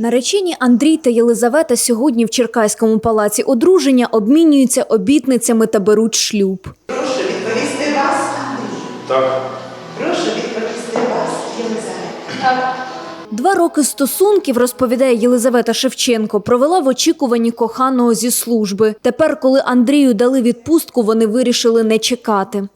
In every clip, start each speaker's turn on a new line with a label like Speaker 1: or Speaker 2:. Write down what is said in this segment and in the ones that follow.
Speaker 1: Наречені Андрій та Єлизавета сьогодні в Черкаському палаці одруження обмінюються обітницями та беруть шлюб.
Speaker 2: Прошу відповісти вас, Андрій.
Speaker 3: Так.
Speaker 2: Прошу відповісти вас, Єлизавета.
Speaker 1: Два роки стосунків, розповідає Єлизавета Шевченко, провела в очікуванні коханого зі служби. Тепер, коли Андрію дали відпустку, вони вирішили не чекати.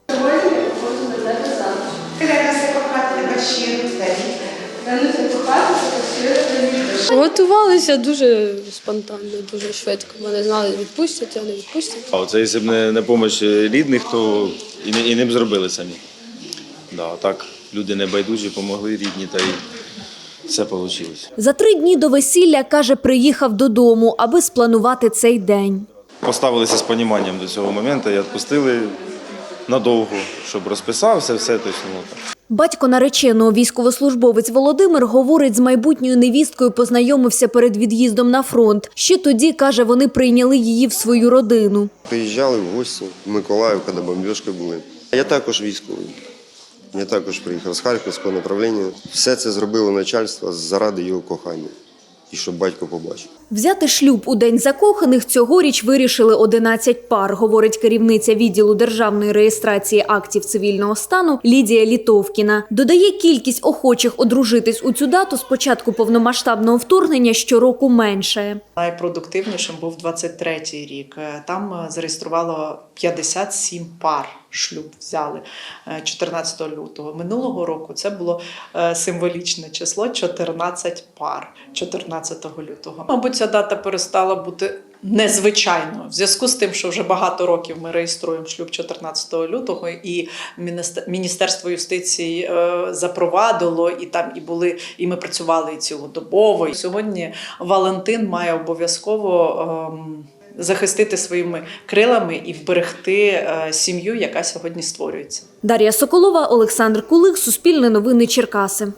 Speaker 4: Готувалися дуже спонтанно, дуже швидко. Вони знали, відпустять, а не відпустять.
Speaker 3: А оце якщо б не, не допомога рідних, то і не, і не б зробили самі. Да, так люди небайдужі, допомогли рідні, та й все вийшло.
Speaker 1: За три дні до весілля, каже, приїхав додому, аби спланувати цей день.
Speaker 3: Поставилися з поніманням до цього моменту і відпустили надовго, щоб розписався, все точно.
Speaker 1: Батько нареченого військовослужбовець Володимир говорить, з майбутньою невісткою познайомився перед від'їздом на фронт. Ще тоді, каже, вони прийняли її в свою родину.
Speaker 5: Приїжджали в гості в Миколаїв, коли бомбіжки були. Я також військовий. Я також приїхав з Харківського направлення. Все це зробило начальство заради його кохання. І щоб батько побачив.
Speaker 1: Взяти шлюб у день закоханих цьогоріч вирішили 11 пар, говорить керівниця відділу державної реєстрації актів цивільного стану Лідія Літовкіна. Додає кількість охочих одружитись у цю дату з початку повномасштабного вторгнення щороку менше.
Speaker 6: Найпродуктивнішим був 23-й рік. Е, Там е, зареєструвало 57 пар шлюб взяли е, 14 лютого. Минулого року це було е, символічне число 14 пар 14 лютого. Мабуть, ця дата перестала бути незвичайною в зв'язку з тим, що вже багато років ми реєструємо шлюб 14 лютого, і Міністерство юстиції е, запровадило, і там і були, і ми працювали і цілодобово. І сьогодні Валентин має обов'язково. ем, Захистити своїми крилами і вберегти е, сім'ю, яка сьогодні створюється.
Speaker 1: Дар'я Соколова, Олександр Кулик, Суспільне новини Черкаси.